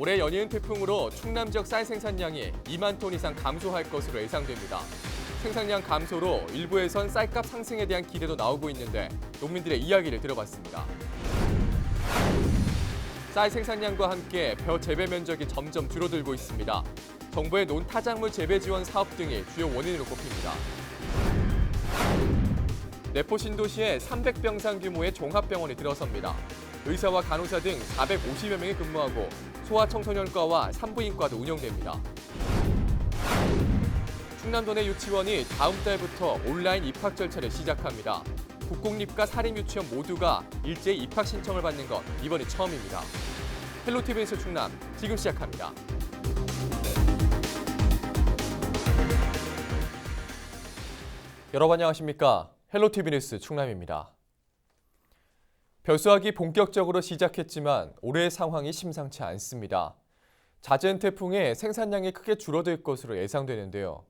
올해 연이은 태풍으로 충남 지역 쌀 생산량이 2만 톤 이상 감소할 것으로 예상됩니다. 생산량 감소로 일부에선 쌀값 상승에 대한 기대도 나오고 있는데 농민들의 이야기를 들어봤습니다. 쌀 생산량과 함께 벼 재배 면적이 점점 줄어들고 있습니다. 정부의 논타작물 재배 지원 사업 등이 주요 원인으로 꼽힙니다. 내포 신도시에 300병상 규모의 종합병원이 들어섭니다. 의사와 간호사 등 450여 명이 근무하고 소아청소년과와 산부인과도 운영됩니다. 충남도 내 유치원이 다음 달부터 온라인 입학 절차를 시작합니다. 국공립과 사립유치원 모두가 일제히 입학 신청을 받는 건 이번이 처음입니다. 헬로티비 뉴스 충남 지금 시작합니다. 여러분 안녕하십니까? 헬로티비 뉴스 충남입니다. 벼수하기 본격적으로 시작했지만 올해의 상황이 심상치 않습니다. 잦은 태풍에 생산량이 크게 줄어들 것으로 예상되는데요.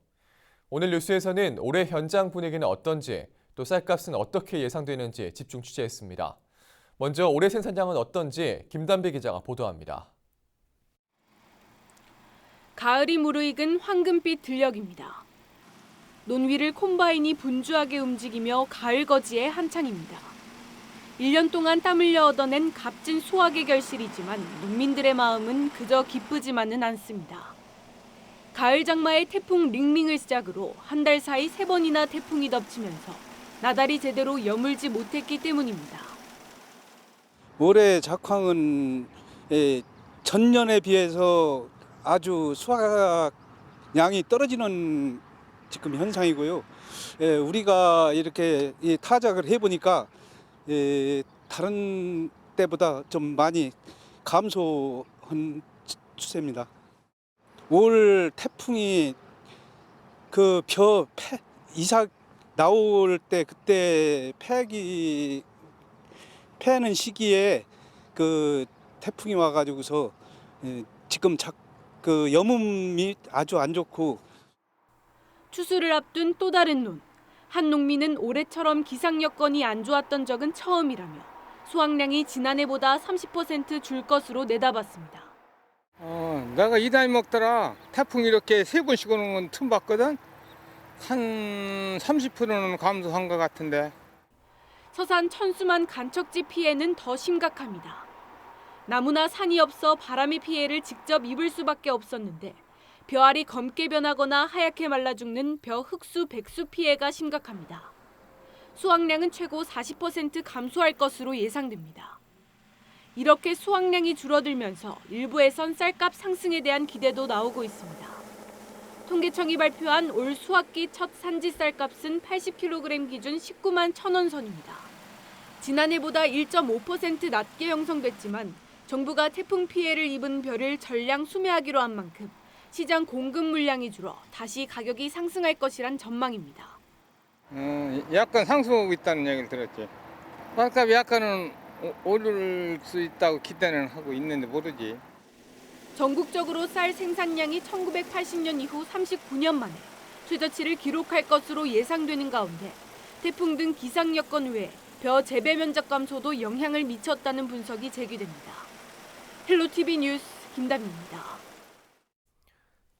오늘 뉴스에서는 올해 현장 분위기는 어떤지 또 쌀값은 어떻게 예상되는지 집중 취재했습니다. 먼저 올해 생산량은 어떤지 김담배 기자가 보도합니다. 가을이 무르익은 황금빛 들녘입니다. 논 위를 콤바인이 분주하게 움직이며 가을 거지에 한창입니다. 1년 동안 땀 흘려 얻어낸 값진 수확의 결실이지만 농민들의 마음은 그저 기쁘지만은 않습니다. 가을 장마의 태풍 링링을 시작으로 한 달 사이 세 번이나 태풍이 덮치면서 나달이 제대로 여물지 못했기 때문입니다. 올해 작황은 예, 전년에 비해서 아주 수확량이 떨어지는 지금 현상이고요. 예, 우리가 이렇게 이 타작을 해보니까 예, 다른 때보다 좀 많이 감소한 추- 추세입니다. 올 태풍이 그벼 이삭 나올 때 그때 폐기 패는 시기에 그 태풍이 와가지고서 예, 지금 작, 그 여름이 아주 안 좋고 추수를 앞둔 또 다른 논. 한 농민은 올해처럼 기상 여건이 안 좋았던 적은 처음이라며 수확량이 지난해보다 30%줄 것으로 내다봤습니다. 어, 내가 이 나이 먹더라. 태풍 이렇게 세 번씩 오는 건 틈 봤거든. 한 30%는 감소한 것 같은데. 서산 천수만 간척지 피해는 더 심각합니다. 나무나 산이 없어 바람의 피해를 직접 입을 수밖에 없었는데 벼알이 검게 변하거나 하얗게 말라 죽는 벼 흑수 백수 피해가 심각합니다. 수확량은 최고 40% 감소할 것으로 예상됩니다. 이렇게 수확량이 줄어들면서 일부에선 쌀값 상승에 대한 기대도 나오고 있습니다. 통계청이 발표한 올 수확기 첫 산지 쌀값은 80kg 기준 19만 1,000원 선입니다. 지난해보다 1.5% 낮게 형성됐지만 정부가 태풍 피해를 입은 벼를 전량 수매하기로 한 만큼 시장 공급 물량이 줄어 다시 가격이 상승할 것이란 전망입니다. 어, 약간 상승하고 있다는 얘기를 들었지. 쌀값이 약간은 오- 오를 수 있다고 기대는 하고 있는데 모르지. 전국적으로 쌀 생산량이 1980년 이후 39년 만에 최저치를 기록할 것으로 예상되는 가운데 태풍 등 기상 여건 외에 벼 재배 면적 감소도 영향을 미쳤다는 분석이 제기됩니다. 헬로티비 뉴스 김담입니다.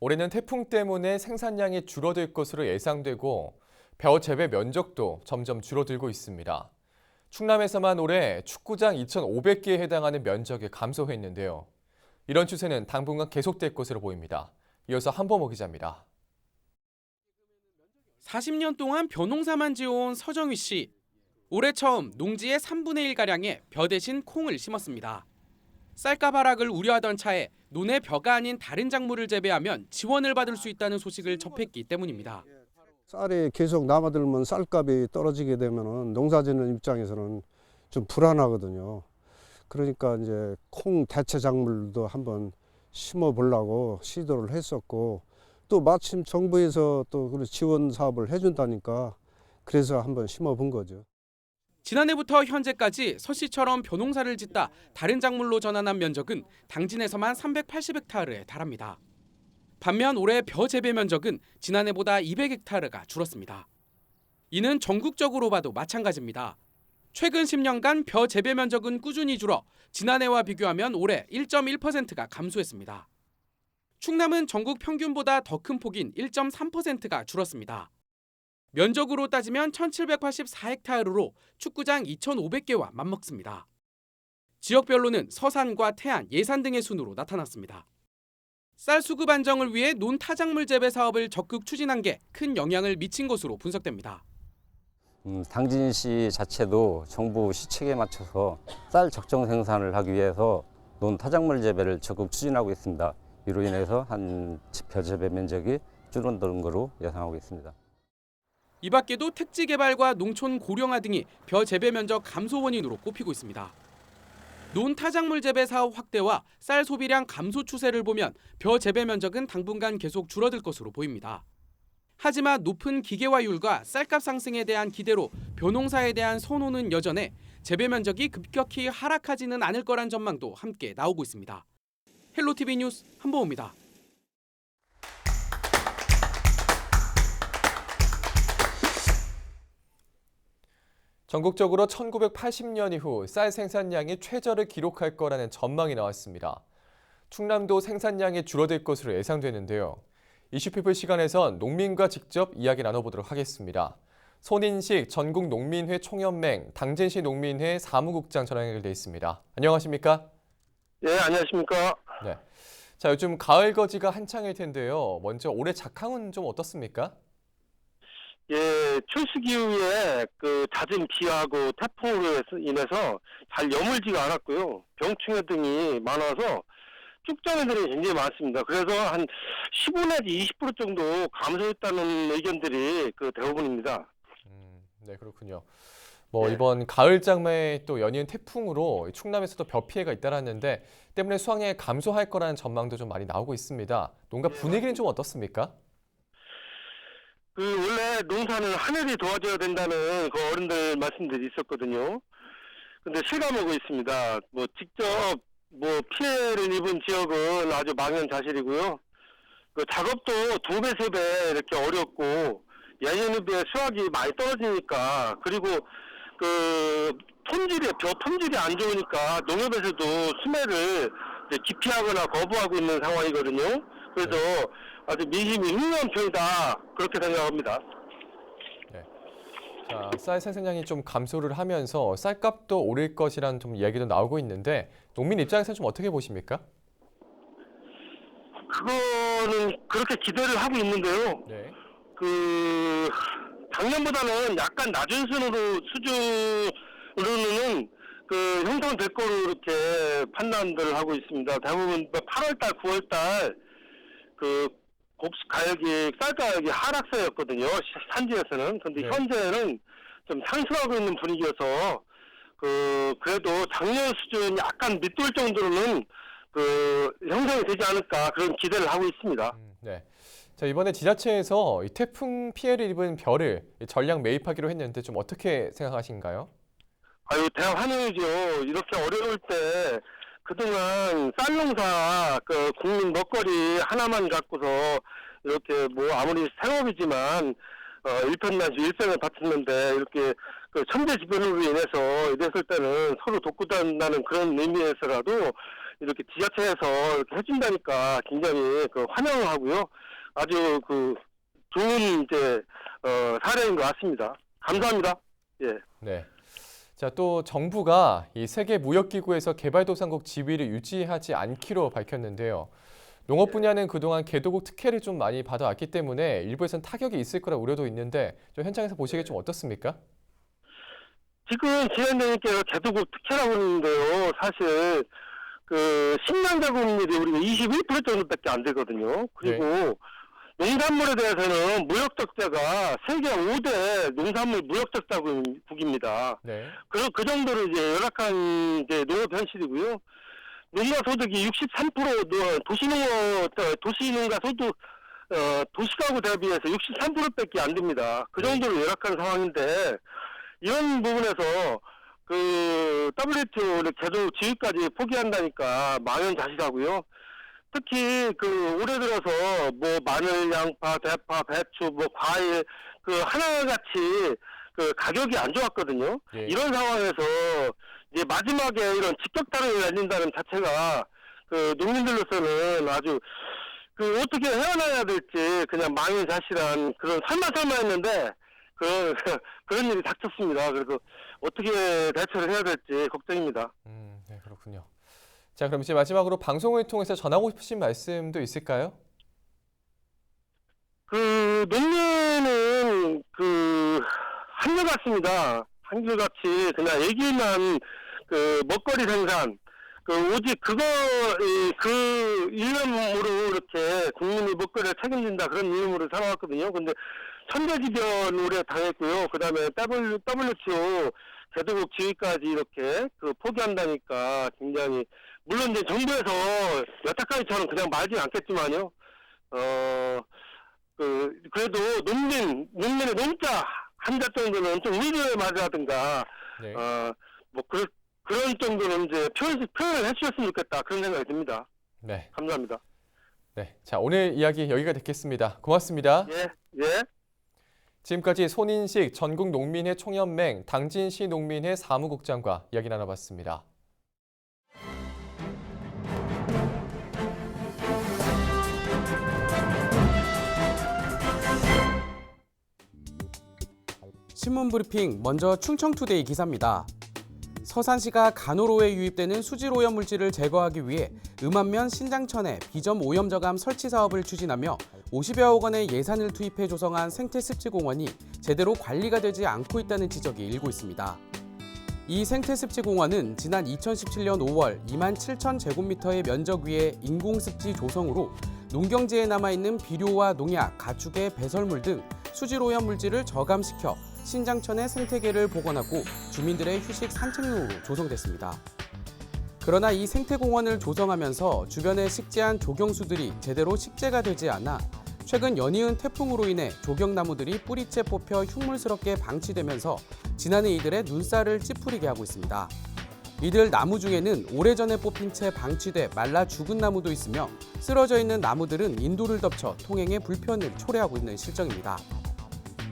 올해는 태풍 때문에 생산량이 줄어들 것으로 예상되고 벼 재배 면적도 점점 줄어들고 있습니다. 충남에서만 올해 축구장 2,500개에 해당하는 면적이 감소했는데요. 이런 추세는 당분간 계속될 것으로 보입니다. 이어서 한범호 기자입니다. 40년 동안 벼농사만 지어온 서정휘 씨. 올해 처음 농지의 3분의 1가량의 벼 대신 콩을 심었습니다. 쌀값 하락을 우려하던 차에 논의 벼가 아닌 다른 작물을 재배하면 지원을 받을 수 있다는 소식을 접했기 때문입니다. 쌀이 계속 남아들면 쌀값이 떨어지게 되면은 농사짓는 입장에서는 좀 불안하거든요. 그러니까 이제 콩 대체 작물도 한번 심어 보려고 시도를 했었고 또 마침 정부에서 또 그런 지원 사업을 해준다니까 그래서 한번 심어 본 거죠. 지난해부터 현재까지 서 씨처럼 벼농사를 짓다 다른 작물로 전환한 면적은 당진에서만 380헥타르에 달합니다. 반면 올해 벼 재배 면적은 지난해보다 200헥타르가 줄었습니다. 이는 전국적으로 봐도 마찬가지입니다. 최근 10년간 벼 재배 면적은 꾸준히 줄어 지난해와 비교하면 올해 1.1%가 감소했습니다. 충남은 전국 평균보다 더 큰 폭인 1.3%가 줄었습니다. 면적으로 따지면 1784헥타르로 축구장 2,500개와 맞먹습니다. 지역별로는 서산과 태안, 예산 등의 순으로 나타났습니다. 쌀 수급 안정을 위해 논 타작물 재배 사업을 적극 추진한 게 큰 영향을 미친 것으로 분석됩니다. 음, 당진시 자체도 정부 시책에 맞춰서 쌀 적정 생산을 하기 위해서 논 타작물 재배를 적극 추진하고 있습니다. 이로 인해서 한 지표 재배 면적이 줄어드는 것으로 예상하고 있습니다. 이 밖에도 택지 개발과 농촌 고령화 등이 벼 재배 면적 감소 원인으로 꼽히고 있습니다. 논 타작물 재배 사업 확대와 쌀 소비량 감소 추세를 보면 벼 재배 면적은 당분간 계속 줄어들 것으로 보입니다. 하지만 높은 기계화율과 쌀값 상승에 대한 기대로 벼농사에 대한 선호는 여전해 재배 면적이 급격히 하락하지는 않을 거란 전망도 함께 나오고 있습니다. 헬로티비 뉴스 한보호입니다. 전국적으로 1980년 이후 쌀 생산량이 최저를 기록할 거라는 전망이 나왔습니다. 충남도 생산량이 줄어들 것으로 예상되는데요. 이슈피플 시간에선 농민과 직접 이야기 나눠보도록 하겠습니다. 손인식 전국 농민회 총연맹 당진시 농민회 사무국장 전화 연결돼 있습니다. 안녕하십니까? 예, 안녕하십니까. 네. 자, 요즘 가을 거지가 한창일 텐데요. 먼저 올해 작황은 좀 어떻습니까? 예, 철수 기후에 그 잦은 비하고 태풍으로 해서- 인해서 잘 여물지가 않았고요. 병충해 등이 많아서 축전애들이 굉장히 많습니다. 그래서 한 15 내지 20% 정도 감소했다는 의견들이 그 대부분입니다. 음, 네, 그렇군요. 뭐 네. 이번 가을 장마에 또 연이은 태풍으로 충남에서도 벼 피해가 잇따랐는데 때문에 수확량이 감소할 거라는 전망도 좀 많이 나오고 있습니다. 농가 분위기는 좀 어떻습니까? 그 원래 농사는 하늘이 도와줘야 된다는 그 어른들 말씀들이 있었거든요. 근데 실감하고 있습니다. 뭐 직접 뭐 피해를 입은 지역은 아주 망연자실이고요. 그 작업도 두 배, 세 배 이렇게 어렵고 예년에 비해 수확이 많이 떨어지니까 그리고 그 품질이 벼 품질이 안 좋으니까 농협에서도 수매를 기피하거나 거부하고 있는 상황이거든요. 그래서 아주 민심이 흉흉한 편이다 그렇게 생각합니다. 자, 쌀 생산량이 좀 감소를 하면서 쌀값도 오를 것이라는 좀 이야기도 나오고 있는데 농민 입장에서 좀 어떻게 보십니까? 그거는 그렇게 기대를 하고 있는데요. 네. 그 작년보다는 약간 낮은 수준으로 수준으로는 그 형성될 거로 이렇게 판단들을 하고 있습니다. 대부분 8월달, 9월달 그 곡수 가격이 쌀 가격이 하락세였거든요. 시- 산지에서는. 근데 네. 현재는 좀 상승하고 있는 분위기여서 그 그래도 작년 수준 약간 밑돌 정도로는 그 형성이 되지 않을까 그런 기대를 하고 있습니다. 음, 네. 자, 이번에 지자체에서 이 태풍 피해를 입은 이 전량 매입하기로 했는데 좀 어떻게 생각하신가요? 아유, 대학 환영이죠. 이렇게 어려울 때 그동안 쌀농사 그 국민 먹거리 하나만 갖고서 이렇게 뭐 아무리 생업이지만 어, 일편단심 일생을 바쳤는데 이렇게 그 천재지변으로 인해서 이랬을 때는 서로 돕고단다는 그런 의미에서라도 이렇게 지자체에서 이렇게 해준다니까 굉장히 그 환영을 하고요. 아주 그 좋은 이제 어, 사례인 것 같습니다. 감사합니다. 예. 네. 자, 또 정부가 이 세계 무역기구에서 개발도상국 지위를 유지하지 않기로 밝혔는데요. 농업 분야는 그동안 개도국 특혜를 좀 많이 받아왔기 때문에 일부에선 타격이 있을 거라 우려도 있는데 좀 현장에서 보시기에 좀 어떻습니까? 지금 지난주님께서 개도국 특혜라고 하는데요. 사실 그 식량 자국률이 우리가 21% 정도밖에 안 되거든요. 그리고 농산물에 대해서는 무역 적자가 세계 5대 농산물 무역 적자국입니다. 네. 그, 그 정도로 이제 열악한 이제 농업 현실이고요. 농가 소득이 63% 노- 도시농업 도시농가 소득 어, 도시가구 대비해서 63%밖에 안 됩니다. 그 정도로 열악한 상황인데 이런 부분에서 그 WTO를 계속 지위까지 포기한다니까 망연자실하고요. 특히 그 올해 들어서 뭐 마늘, 양파, 대파, 배추, 뭐 과일 그 하나같이 그그 가격이 안 좋았거든요. 예. 이런 상황에서 이제 마지막에 이런 직격탄을 날린다는 자체가 그 농민들로서는 아주 그 어떻게 헤어나야 될지 그냥 망연자실한 그런 설마설마했는데 그런 그런 일이 닥쳤습니다. 그리고 어떻게 대처를 해야 될지 걱정입니다. 음, 네, 그렇군요. 자, 그럼 이제 마지막으로 방송을 통해서 전하고 싶으신 말씀도 있을까요? 그 농민은 그 한결같습니다. 한결같이 그냥 얘기만 그 먹거리 생산 그 오직 그거 이, 그 이름으로 이렇게 국민의 먹거리를 책임진다 그런 이름으로 살아왔거든요. 근데 천재지변 올해 당했고요. 그다음에 W, WTO 개도국 지위까지 이렇게 그 포기한다니까 굉장히 물론 이제 정부에서 여태까지처럼 그냥 말진 않겠지만요. 어. 그 그래도 농민 농민의 농자 한자 정도는 좀 의료에 맞으라든가 네. 어 뭐 그 그런 정도는 이제 표현 표현을 해주셨으면 좋겠다 그런 생각이 듭니다. 네. 감사합니다. 네. 자, 오늘 이야기 여기가 됐겠습니다. 고맙습니다. 예 예. 지금까지 손인식 전국농민회 총연맹 당진시 농민회 사무국장과 이야기 나눠봤습니다. 신문 브리핑 먼저 충청투데이 기사입니다. 서산시가 간호로에 유입되는 수질 오염 물질을 제거하기 위해 음암면 신장천에 비점 오염 저감 설치 사업을 추진하며 50여억 원의 예산을 투입해 조성한 생태습지공원이 제대로 관리가 되지 않고 있다는 지적이 일고 있습니다. 이 생태습지공원은 지난 2017년 5월 2만 7천 제곱미터의 면적 위에 인공습지 조성으로 농경지에 남아있는 비료와 농약, 가축의 배설물 등 수질 오염 물질을 저감시켜 신장천의 생태계를 복원하고 주민들의 휴식 산책로로 조성됐습니다. 그러나 이 생태공원을 조성하면서 주변에 식재한 조경수들이 제대로 식재가 되지 않아 최근 연이은 태풍으로 인해 조경나무들이 뿌리째 뽑혀 흉물스럽게 방치되면서 지난해 이들의 눈살을 찌푸리게 하고 있습니다. 이들 나무 중에는 오래전에 뽑힌 채 방치돼 말라 죽은 나무도 있으며 쓰러져 있는 나무들은 인도를 덮쳐 통행에 불편을 초래하고 있는 실정입니다.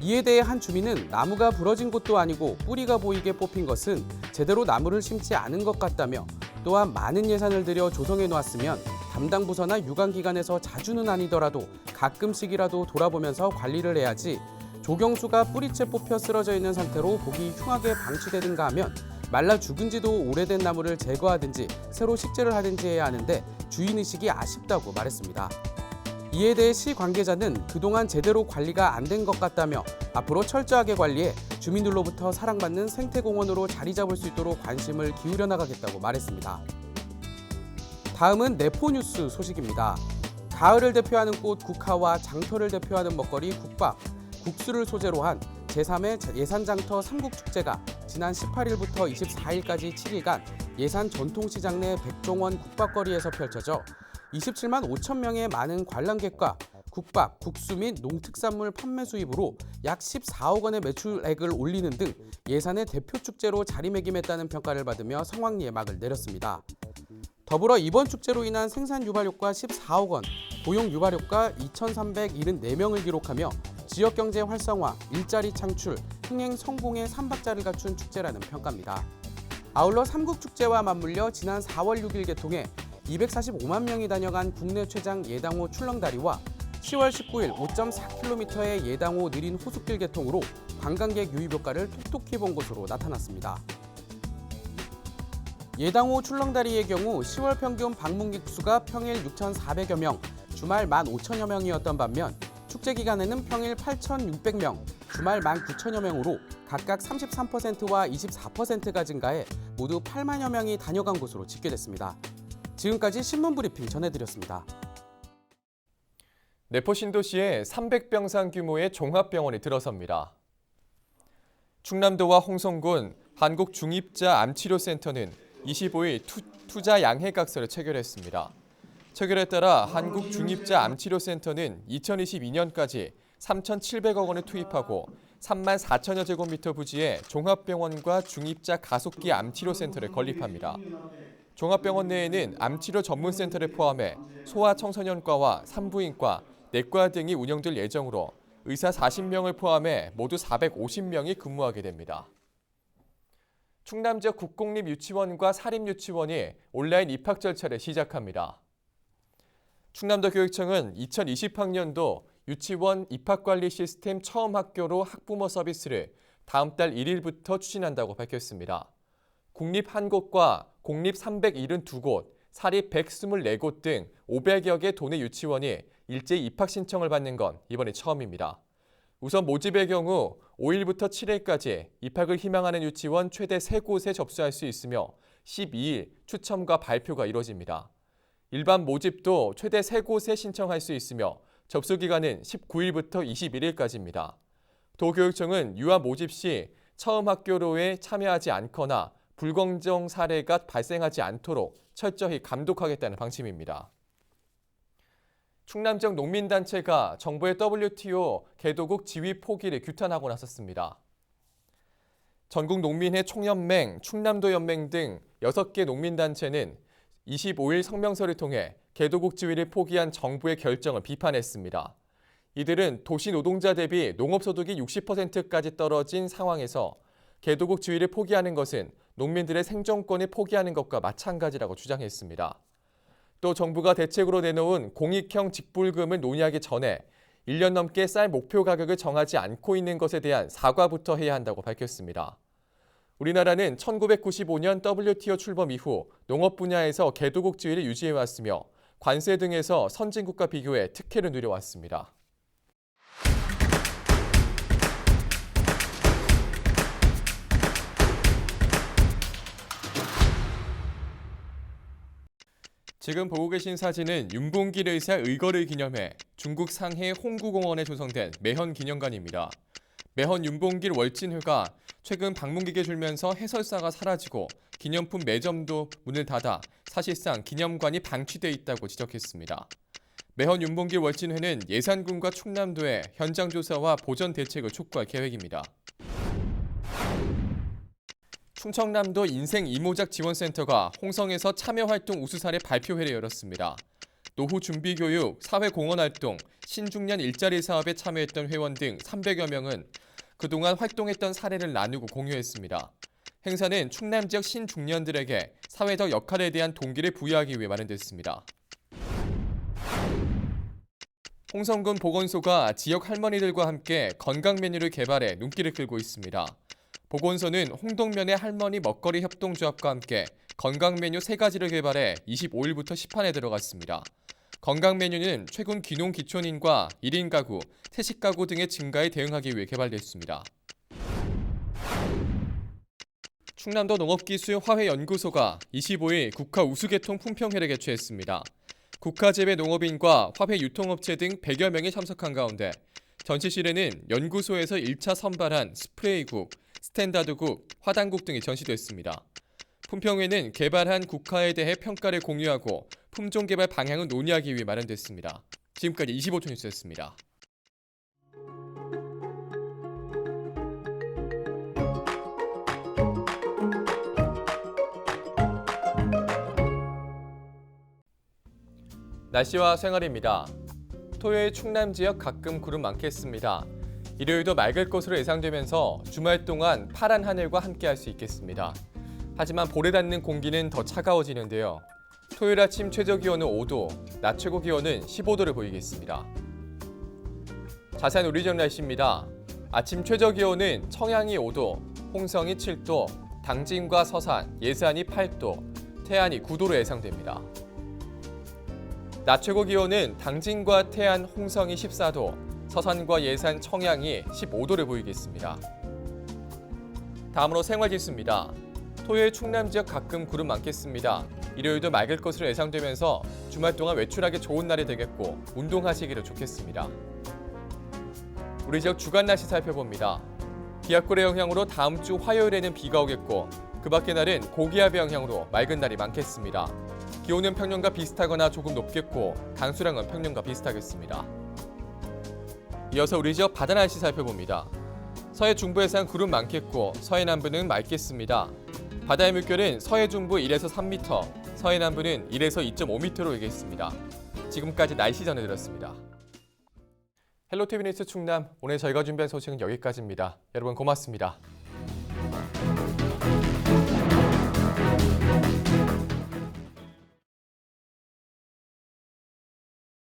이에 대해 한 주민은 나무가 부러진 것도 아니고 뿌리가 보이게 뽑힌 것은 제대로 나무를 심지 않은 것 같다며 또한 많은 예산을 들여 조성해 놓았으면 담당 부서나 유관기관에서 자주는 아니더라도 가끔씩이라도 돌아보면서 관리를 해야지 조경수가 뿌리채 뽑혀 쓰러져 있는 상태로 보기 흉하게 방치되든가 하면 말라 죽은 지도 오래된 나무를 제거하든지 새로 식재를 하든지 해야 하는데 주인의식이 아쉽다고 말했습니다. 이에 대해 시 관계자는 그동안 제대로 관리가 안 된 것 같다며 앞으로 철저하게 관리해 주민들로부터 사랑받는 생태공원으로 자리 잡을 수 있도록 관심을 기울여 나가겠다고 말했습니다. 다음은 네포뉴스 소식입니다. 가을을 대표하는 꽃 국화와 장터를 대표하는 먹거리 국밥, 국수를 소재로 한 제3회 예산장터 삼국축제가 지난 18일부터 24일까지 7일간 예산 전통시장 내 백종원 국밥거리에서 펼쳐져 27만 5천 명의 많은 관람객과 국밥, 국수 및 농특산물 판매 수입으로 약 14억 원의 매출액을 올리는 등 예산의 대표 축제로 자리매김했다는 평가를 받으며 성황리에 막을 내렸습니다. 더불어 이번 축제로 인한 생산 유발 효과 14억 원, 고용 유발 효과 2,374명을 기록하며 지역 경제 활성화, 일자리 창출, 흥행 성공의 삼박자를 갖춘 축제라는 평가입니다. 아울러 삼국축제와 맞물려 지난 4월 6일 개통해 245만 명이 다녀간 국내 최장 예당호 출렁다리와 10월 19일 5.4km의 예당호 느린 호숫길 개통으로 관광객 유입 효과를 톡톡히 본 것으로 나타났습니다. 예당호 출렁다리의 경우 10월 평균 방문객 수가 평일 6,400여 명, 주말 15,000여 명이었던 반면 축제 기간에는 평일 8,600명, 주말 19,000여 명으로 각각 33%와 24%가 증가해 모두 8만여 명이 다녀간 것으로 집계됐습니다. 지금까지 신문 브리핑 전해드렸습니다. 내포 신도시에 300병상 규모의 종합병원이 들어섭니다. 충남도와 홍성군 한국중입자암치료센터는 25일 투, 자 양해각서를 체결했습니다. 체결에 따라 한국중입자암치료센터는 2022년까지 3,700억 원을 투입하고 3만 4천여 제곱미터 부지에 종합병원과 중입자 가속기 암치료센터를 건립합니다. 종합병원 내에는 암치료 전문센터를 포함해 소아청소년과와 산부인과, 내과 등이 운영될 예정으로 의사 40명을 포함해 모두 450명이 근무하게 됩니다. 충남 지역 국공립 유치원과 사립 유치원이 온라인 입학 절차를 시작합니다. 충남도 교육청은 2020학년도 유치원 입학 관리 시스템 처음 학교로 학부모 서비스를 다음 달 1일부터 추진한다고 밝혔습니다. 국립 1곳과 공립 372곳, 사립 124곳 등 500여 개 도내 유치원이 일제히 입학 신청을 받는 건 이번이 처음입니다. 우선 모집의 경우 5일부터 7일까지 입학을 희망하는 유치원 최대 3곳에 접수할 수 있으며 12일 추첨과 발표가 이뤄집니다. 일반 모집도 최대 3곳에 신청할 수 있으며 접수 기간은 19일부터 21일까지입니다. 도교육청은 유아 모집 시 처음 학교로에 참여하지 않거나 불공정 사례가 발생하지 않도록 철저히 감독하겠다는 방침입니다. 충남 지역 농민단체가 정부의 WTO 개도국 지위 포기를 규탄하고 나섰습니다. 전국 농민회 총연맹, 충남도 연맹 등 6개 농민단체는 25일 성명서를 통해 개도국 지위를 포기한 정부의 결정을 비판했습니다. 이들은 도시 노동자 대비 농업소득이 60%까지 떨어진 상황에서 개도국 지위를 포기하는 것은 농민들의 생존권을 포기하는 것과 마찬가지라고 주장했습니다. 또 정부가 대책으로 내놓은 공익형 직불금을 논의하기 전에 1년 넘게 쌀 목표 가격을 정하지 않고 있는 것에 대한 사과부터 해야 한다고 밝혔습니다. 우리나라는 1995년 WTO 출범 이후 농업 분야에서 개도국 지위를 유지해왔으며 관세 등에서 선진국과 비교해 특혜를 누려왔습니다. 지금 보고 계신 사진은 윤봉길 의사 의거를 기념해 중국 상해 홍구공원에 조성된 매헌 기념관입니다. 매헌 윤봉길 월진회가 최근 방문객에 줄면서 해설사가 사라지고 기념품 매점도 문을 닫아 사실상 기념관이 방치돼 있다고 지적했습니다. 매헌 윤봉길 월진회는 예산군과 충남도의 현장 조사와 보전 대책을 촉구할 계획입니다. 충청남도 인생 이모작 지원센터가 홍성에서 참여활동 우수사례 발표회를 열었습니다. 노후 준비 교육, 사회 공헌 활동, 신중년 일자리 사업에 참여했던 회원 등 300여 명은 그동안 활동했던 사례를 나누고 공유했습니다. 행사는 충남 지역 신중년들에게 사회적 역할에 대한 동기를 부여하기 위해 마련됐습니다. 홍성군 보건소가 지역 할머니들과 함께 건강 메뉴를 개발해 눈길을 끌고 있습니다. 보건소는 홍동면의 할머니 먹거리 협동조합과 함께 건강 메뉴 3가지를 개발해 25일부터 시판에 들어갔습니다. 건강 메뉴는 최근 귀농 기촌인과 1인 가구, 태식 가구 등의 증가에 대응하기 위해 개발됐습니다. 충남도 농업기술화훼연구소가 25일 국화 우수계통 품평회를 개최했습니다. 국화재배 농업인과 화훼 유통업체 등 100여 명이 참석한 가운데 전시실에는 연구소에서 1차 선발한 스프레이국, 스탠다드국, 화단국 등이 전시됐습니다. 품평회는 개발한 국화에 대해 평가를 공유하고 품종 개발 방향을 논의하기 위해 마련됐습니다. 지금까지 25초 뉴스였습니다. 날씨와 생활입니다. 토요일 충남 지역 가끔 구름 많겠습니다. 일요일도 맑을 것으로 예상되면서 주말 동안 파란 하늘과 함께할 수 있겠습니다. 하지만 볼에 닿는 공기는 더 차가워지는데요. 토요일 아침 최저 기온은 5도, 낮 최고 기온은 15도를 보이겠습니다. 자세한 우리 지역 날씨입니다. 아침 최저 기온은 청양이 5도, 홍성이 7도, 당진과 서산, 예산이 8도, 태안이 9도로 예상됩니다. 낮 최고 기온은 당진과 태안, 홍성이 14도, 서산과 예산, 청양이 15도를 보이겠습니다. 다음으로 생활 지수입니다. 토요일 충남 지역 가끔 구름 많겠습니다. 일요일도 맑을 것으로 예상되면서 주말 동안 외출하기 좋은 날이 되겠고 운동하시기를 좋겠습니다. 우리 지역 주간 날씨 살펴봅니다. 기압골의 영향으로 다음 주 화요일에는 비가 오겠고 그 밖의 날은 고기압의 영향으로 맑은 날이 많겠습니다. 기온은 평년과 비슷하거나 조금 높겠고 강수량은 평년과 비슷하겠습니다. 이어서 우리 지역 바다 날씨 살펴봅니다. 서해 중부 해상 구름 많겠고 서해 남부는 맑겠습니다. 바다의 물결은 서해 중부 1에서 3m, 서해 남부는 1에서 2.5m로 일겠습니다. 지금까지 날씨 전해드렸습니다. 헬로티비 뉴스 충남 오늘 저희가 준비한 소식은 여기까지입니다. 여러분 고맙습니다.